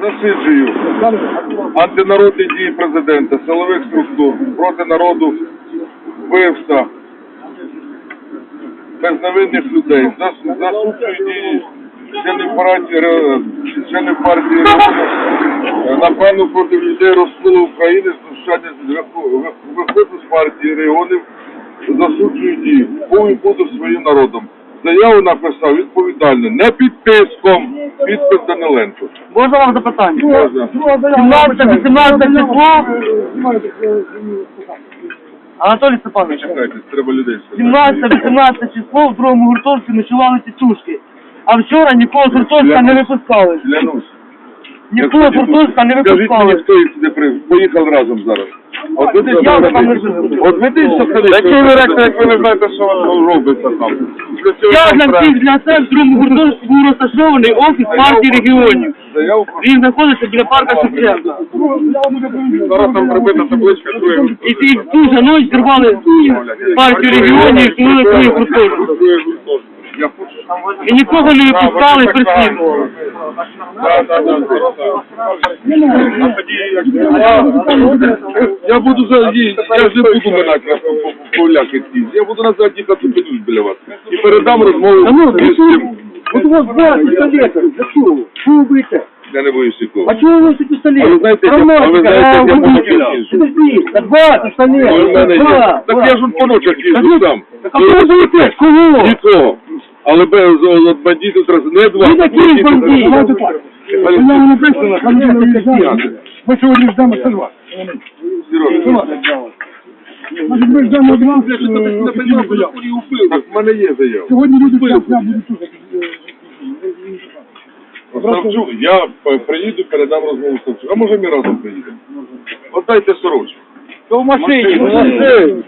Засуджую антинародні дії президента, силових структур проти народу, вбивства безневинних людей. Засуджую дії членів партії, членів партії напевно проти людей розколу України, знущання виходу з партії регіонів, засуджую дії. І буду своїм народом. Заяву написав відповідально, не під тиском, підпис Даниленко. Можна вам запитання? Можна. 17-18 число. Анатолій Степанович, Чекайте, треба людей. 17-18 число в другому гуртовці ночували тітушки. А вчора нікого з гуртовська не випускали. Клянусь. Нікого з гуртовська не Скажіть мені, випускали. хто їх сюди при... поїхав разом зараз. От Я там не живу. Ви ректор, як ви не знаєте, що воно робиться там? Я для центру в другому гуртовці був розташований офіс партії регіонів. Він знаходиться біля парка Шевченка. Зараз там прибита табличка. І ті ту ж ночь зірвали партію регіонів і встановили свою гуртовку. І нікого не випускали і переслідували. Да, да, да, да. Я буду за їй, я ж не буду мене поляки ці. Я буду назад їх отупинюсь біля вас. І передам розмову з цим. Вот у вас два пистолета. За что? Что вы будете? Я не боюсь нікого. А чего вы носите пистолет? А вы знаете, я- а вы знаете, я буду кидать. Подожди, да два пистолета. Ой, в мене є. Два. Так я ж он по ночах їжджу сам. А кого вы боитесь? Кого? Нікого. Але без от бандитів треба не два. Вы такие бандиты. Але- У меня написано, ходили на уезжание. Мы сегодня ждем СНВ. Сережа, Значит, мы ждем от вас э, Так в мене є заява. Сегодня люди прям будут слушать. Савчук, я п- приїду, передам розмову Савчук. А може ми разом приїдемо? От дайте сорочку. То в машині, машині.